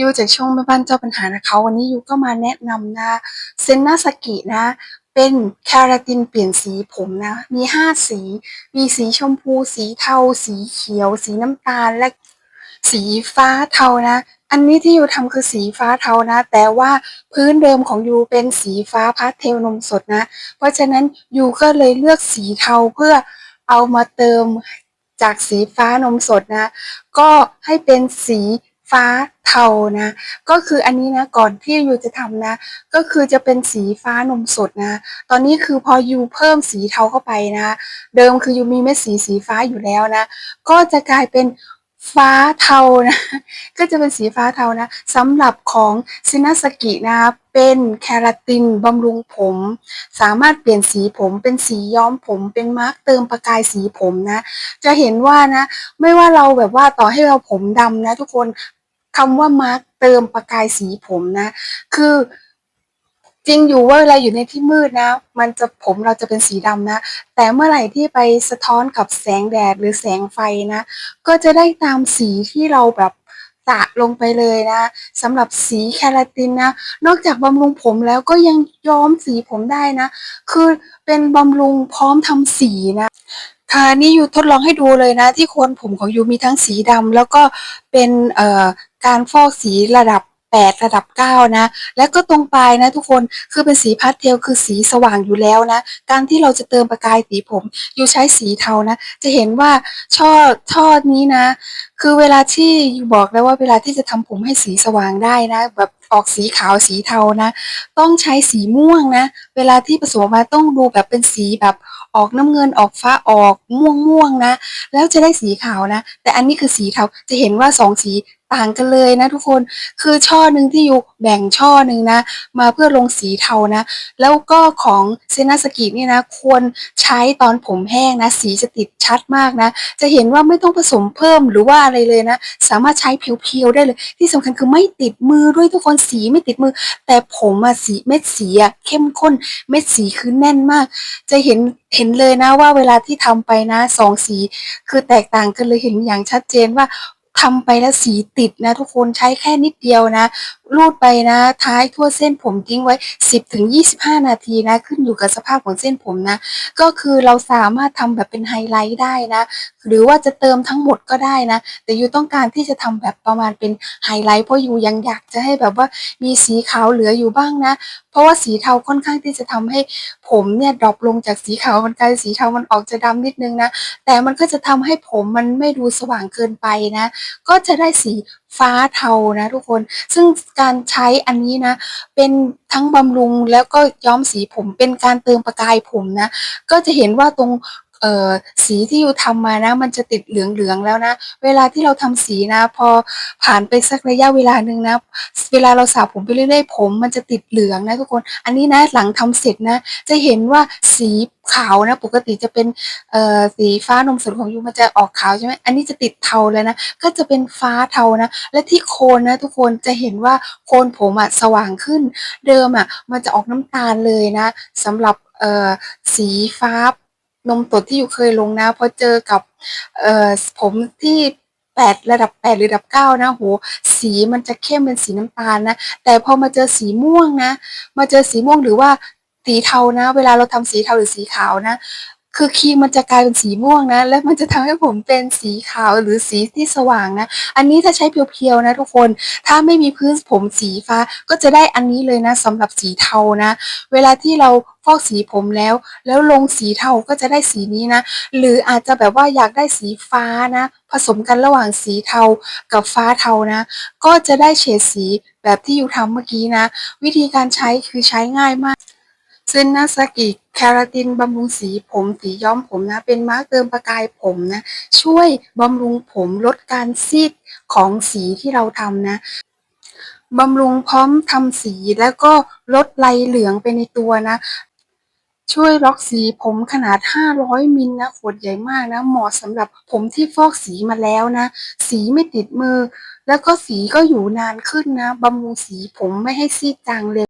ยูจากช่องแม่บ้านเจ้าปัญหานะคะวันนี้ยูก็มาแนะนำนะเซนนาสกินะ เป็นคาราตินเปลี่ยนสีผมนะ มีห้าสี มีสีชมพู สีเทา สีเขียว สีน้ำตาลและสีฟ้าเทานะ อันนี้ที่ยูทำคือสีฟ้าเทานะ แต่ว่าพื้นเดิมของยูเป็นสีฟ้าพาสเทลนมสดนะ เพราะฉะนั้นยูก็เลยเลือกสีเทาเพื่อเอามาเติมจากสีฟ้านมสดนะ ก็ให้เป็นสี ฟ้าเทานะ ก็คืออันนี้นะก่อนที่ยูจะทำนะ ก็คือจะเป็นสีฟ้านมสดนะ ตอนนี้คือพอยูเพิ่มสีเทาเข้าไปนะ เดิมคือยูมีเม็ดสีสีฟ้าอยู่แล้วนะ ก็จะกลายเป็นฟ้าเทานะ ก็จะเป็นสีฟ้าเทานะสำหรับของซินาสกินะเป็นแคราตินบำรุงผม สามารถเปลี่ยนสีผมเป็นสีย้อมผมเป็นมาร์กเติมประกายสีผมนะ จะเห็นว่านะ ไม่ว่าเราแบบว่าต่อให้เราผมดำนะ ทุกคน คำว่ามาร์กเติมประกายสีผมนะ คือจริงอยู่ว่าเวลาอยู่ในที่มืดนะ มันจะผมเราจะเป็นสีดำนะ แต่เมื่อไหร่ที่ไปสะท้อนกับแสงแดดหรือแสงไฟนะ ก็จะได้ตามสีที่เราแบบสะลงไปเลยนะสำหรับสีแคราตินนะ นอกจากบำรุงผมแล้วก็ยังย้อมสีผมได้นะ คือเป็นบำรุงพร้อมทำสีนะค่ะนี่ยูทดลองให้ดูเลยนะ ที่โคนผมของยูมีทั้งสีดำแล้วก็เป็นเอ่อ การฟอกสีระดับ 8 ระดับ 9 นะ แล้วก็ตรงปลายนะทุกคนคือเป็นสีพาสเทลคือสีสว่างอยู่แล้วนะ การที่เราจะเติมประกายสีผมยูใช้สีเทานะ จะเห็นว่าช่อช่อนี้นะ คือเวลาที่ยูบอกแล้วว่าเวลาที่จะทำผมให้สีสว่างได้นะ แบบออกสีขาวสีเทานะ ต้องใช้สีม่วงนะ เวลาที่ผสมมาต้องดูแบบเป็นสีแบบออกน้ำเงินออกฟ้าออกม่วงม่วงนะ แล้วจะได้สีขาวนะ แต่อันนี้คือสีเทาจะเห็นว่าสองสี ต่างกันเลยนะทุกคนคือช่อหนึ่งที่อยู่แบ่งช่อหนึ่งนะ มาเพื่อลงสีเทานะ แล้วก็ของเซนาสกินี่นะควรใช้ตอนผมแห้งนะ สีจะติดชัดมากนะ จะเห็นว่าไม่ต้องผสมเพิ่มหรือว่าอะไรเลยนะ สามารถใช้เพียวๆได้เลย ที่สำคัญคือไม่ติดมือด้วยทุกคนสีไม่ติดมือ แต่ผมอะสีเม็ดสีอะเข้มข้นเม็ดสีคือแน่นมาก จะเห็นเห็นเลยนะว่าเวลาที่ทำไปนะสองสี คือแตกต่างกันเลยเห็นอย่างชัดเจนว่า ทำไปแล้วสีติดนะทุกคนใช้แค่นิดเดียวนะ รูดไปนะ ท้ายทั่วเส้นผมทิ้งไว้ 10ถึง25 นาทีนะ ขึ้นอยู่กับสภาพของเส้นผมนะ ก็คือเราสามารถทำแบบเป็นไฮไลท์ได้นะ หรือว่าจะเติมทั้งหมดก็ได้นะ แต่ยูต้องการที่จะทำแบบประมาณเป็นไฮไลท์เพราะยูยังอยากจะให้แบบว่ามีสีขาวเหลืออยู่บ้างนะ เพราะว่าสีเทาค่อนข้างที่จะทำให้ผมเนี่ยดรอปลงจากสีขาวมันกลายสีเทามันออกจะดำนิดนึงนะ แต่มันก็จะทำให้ผมมันไม่ดูสว่างเกินไปนะ ก็จะได้สี ฟ้าเทานะทุกคน ซึ่งการใช้อันนี้นะ เป็นทั้งบำรุงแล้วก็ย้อมสีผมเป็นการเติมประกายผมนะ ก็จะเห็นว่าตรง เอ่อสีที่ยูทำมานะ มันจะติดเหลืองๆแล้วนะ เวลาที่เราทำสีนะ พอผ่านไปสักระยะเวลาหนึ่งนะ เวลาเราสระผมไปเรื่อยๆ ผมมันจะติดเหลืองนะทุกคน อันนี้นะหลังทำเสร็จนะ จะเห็นว่าสีขาวนะ ปกติจะเป็นเอ่อสีฟ้านมสดของยูมันจะออกขาวใช่ไหมอันนี้จะติดเทาเลยนะ ก็จะเป็นฟ้าเทานะ และที่โคนนะ ทุกคนจะเห็นว่าโคนผมอะสว่างขึ้น เดิมอะมันจะออกน้ำตาลเลยนะสำหรับเอ่อสีฟ้า นมสดที่อยู่เคยลงนะพอเจอกับเอ่อผมที่แปดระดับแปดหรือระดับเก้านะโหสีมันจะเข้มเป็นสีน้ำตาลนะ แต่พอมาเจอสีม่วงนะ มาเจอสีม่วงหรือว่าสีเทานะ เวลาเราทำสีเทาหรือสีขาวนะ คือครีมมันจะกลายเป็นสีม่วงนะ และมันจะทำให้ผมเป็นสีขาวหรือสีที่สว่างนะ อันนี้ถ้าใช้เพียวๆนะทุกคน ถ้าไม่มีพื้นผมสีฟ้าก็จะได้อันนี้เลยนะสำหรับสีเทานะ เวลาที่เราฟอกสีผมแล้ว แล้วลงสีเทาก็จะได้สีนี้นะ หรืออาจจะแบบว่าอยากได้สีฟ้านะ ผสมกันระหว่างสีเทากับฟ้าเทานะ ก็จะได้เฉดสีแบบที่ยูทำเมื่อกี้นะ วิธีการใช้คือใช้ง่ายมาก เซนนาสกิแคราตินบำรุงสีผมสีย้อมผมนะ เป็นมาร์กเติมประกายผมนะ ช่วยบำรุงผมลดการซีดของสีที่เราทำนะบำรุงพร้อมทำสีแล้วก็ลดลายเหลืองไปในตัวนะ ช่วยล็อกสีผมขนาด 500 มิลนะ ขวดใหญ่มากนะ เหมาะสำหรับผมที่ฟอกสีมาแล้วนะ สีไม่ติดมือ แล้วก็สีก็อยู่นานขึ้นนะบำรุงสีผมไม่ให้ซีดจางเร็ว